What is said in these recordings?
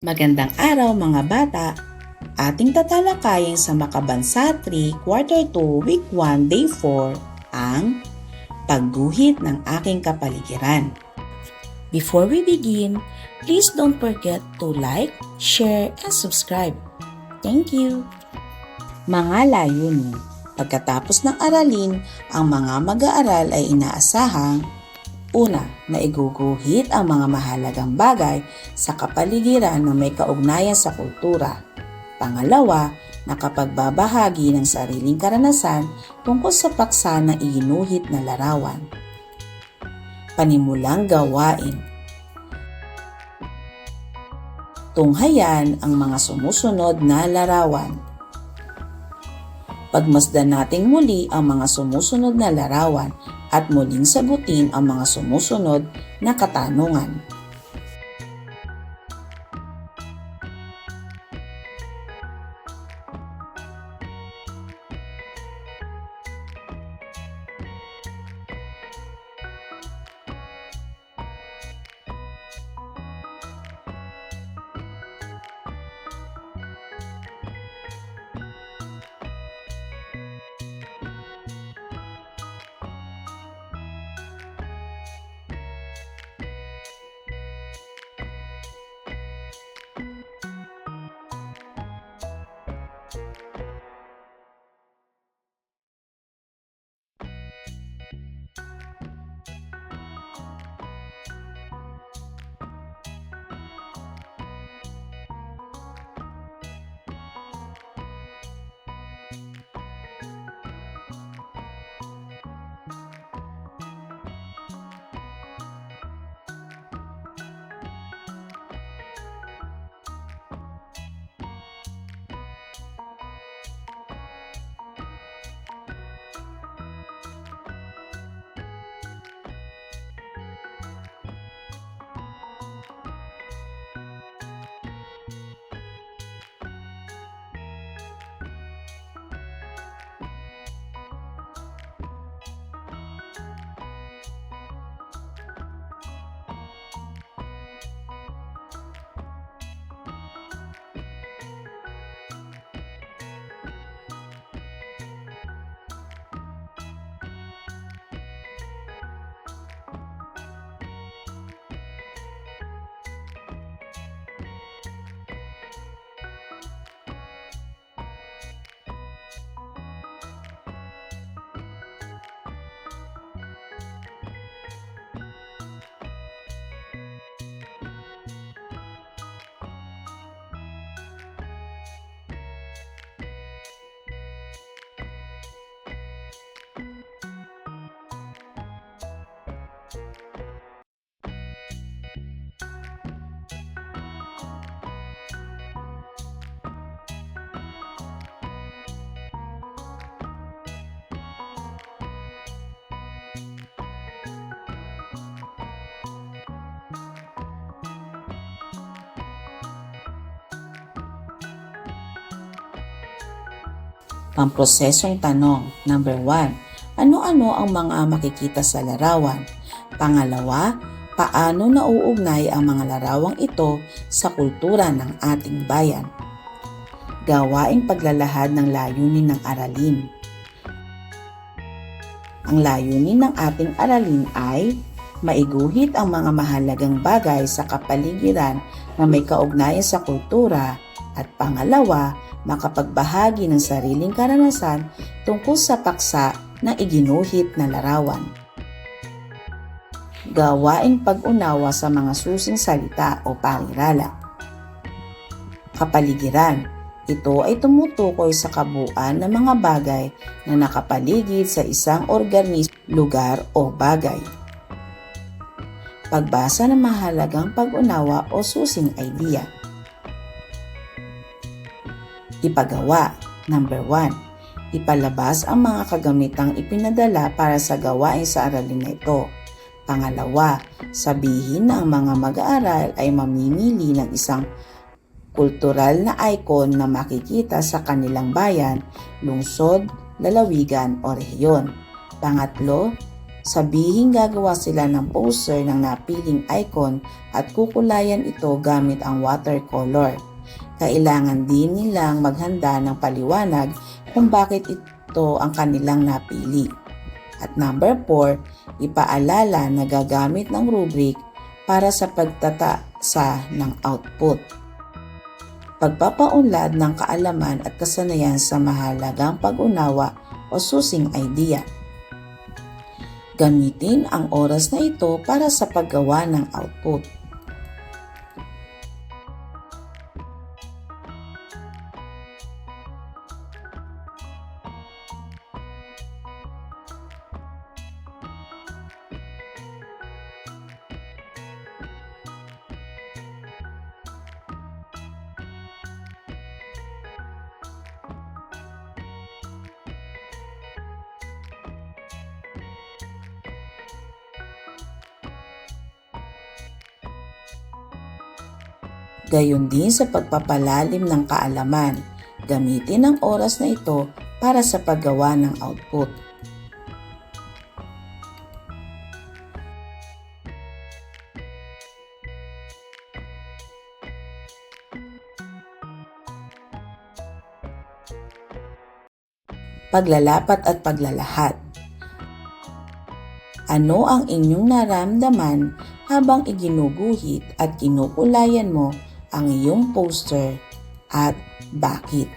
Magandang araw mga bata! Ating tatalakayin sa Makabansa 3, Quarter 2, Week 1, Day 4, ang Pagguhit ng aking kapaligiran. Before we begin, please don't forget to like, share, and subscribe. Thank you! Mga layunin Pagkatapos ng aralin, ang mga mag-aaral ay inaasahang Una, na iguguhit ang mga mahalagang bagay sa kapaligiran na may kaugnayan sa kultura. Pangalawa, nakapagbabahagi ng sariling karanasan tungkol sa paksa na iginuhit na larawan. Panimulang gawain Tunghayan ang mga sumusunod na larawan. Pagmasdan natin muli ang mga sumusunod na larawan at muling sagutin ang mga sumusunod na katanungan. Pamprosesong tanong. Number 1. Ano-ano ang mga makikita sa larawan? Pangalawa, paano nauugnay ang mga larawang ito sa kultura ng ating bayan? Gawaing paglalahad ng layunin ng aralin. Ang layunin ng ating aralin ay maiguhit ang mga mahalagang bagay sa kapaligiran na may kaugnayan sa kultura at pangalawa, makapagbahagi ng sariling karanasan tungkol sa paksa na iginuhit na larawan. Gawaing pag-unawa sa mga susing salita o parirala. Kapaligiran. Ito ay tumutukoy sa kabuuan ng mga bagay na nakapaligid sa isang organismo, lugar o bagay. Pagbasa ng mahalagang pag-unawa o susing idea. Ipagawa. Number 1. Ipalabas ang mga kagamitang ipinadala para sa gawain sa aralin na ito. Pangalawa, sabihin na ang mga mag-aaral ay mamimili ng isang kultural na icon na makikita sa kanilang bayan, lungsod, lalawigan o rehiyon. Pangatlo, Sabihin gagawa sila ng poster ng napiling icon at kukulayan ito gamit ang watercolor. Kailangan din nilang maghanda ng paliwanag kung bakit ito ang kanilang napili. At number 4, ipaalala na gagamit ng rubric para sa pagtatasa ng output. Pagpapaunlad ng kaalaman at kasanayan sa mahalagang pag-unawa o susing idea. Gamitin ang oras na ito para sa paggawa ng output. Gayon din sa pagpapalalim ng kaalaman. Gamitin ang oras na ito para sa paggawa ng output. Paglalapat at paglalahat. Ano ang inyong naramdaman habang iginuguhit at kinukulayan mo ang iyong poster at bakit?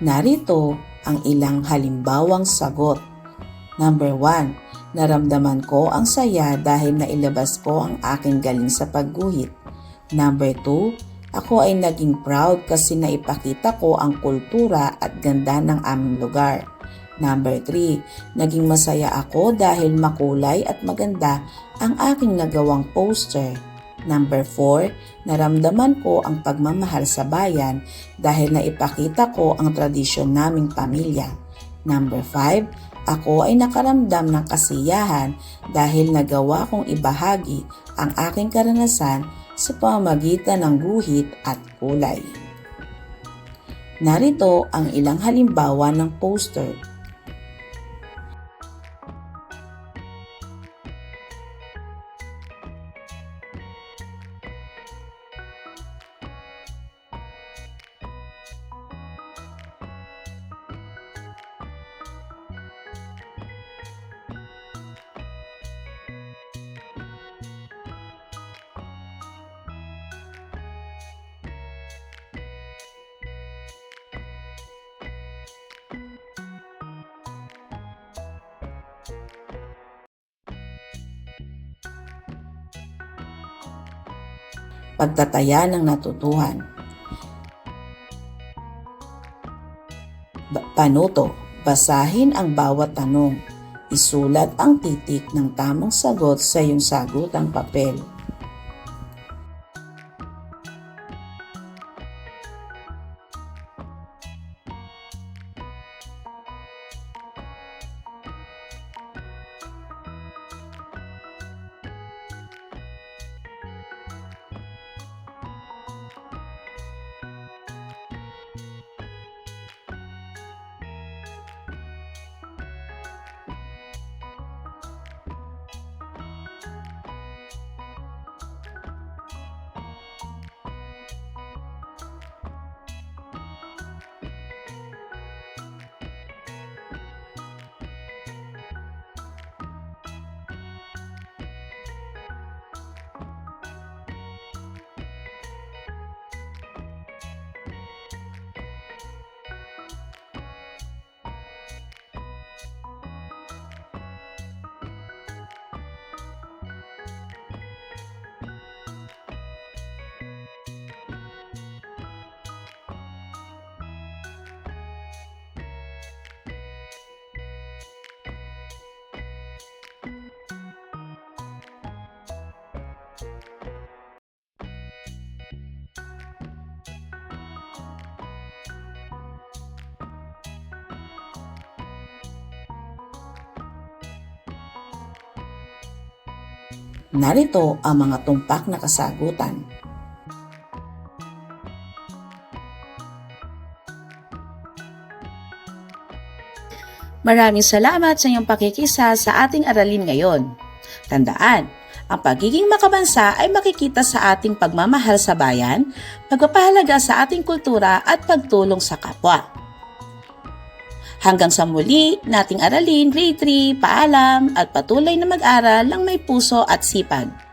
Narito ang ilang halimbawang sagot. Number 1. Naramdaman ko ang saya dahil nailabas ko ang aking galing sa pagguhit. Number 2. Ako ay naging proud kasi naipakita ko ang kultura at ganda ng aming lugar. Number 3. Naging masaya ako dahil makulay at maganda ang aking nagawang poster. Number 4. Naramdaman ko ang pagmamahal sa bayan dahil naipakita ko ang tradisyon naming pamilya. Number 5. Ako ay nakaramdam ng kasiyahan dahil nagawa kong ibahagi ang aking karanasan sa pamamagitan ng guhit at kulay. Narito ang ilang halimbawa ng poster pagtataya ng natutuhan. Panuto, basahin ang bawat tanong. Isulat ang titik ng tamang sagot sa iyong sagutang papel. Narito ang mga tumpak na kasagutan. Maraming salamat sa iyong pakikisa sa ating aralin ngayon. Tandaan, ang pagiging makabansa ay makikita sa ating pagmamahal sa bayan, pagpapahalaga sa ating kultura at pagtulong sa kapwa. Hanggang sa muli, nating aralin grade 3, paalam at patuloy na mag-aral ng may puso at sipag.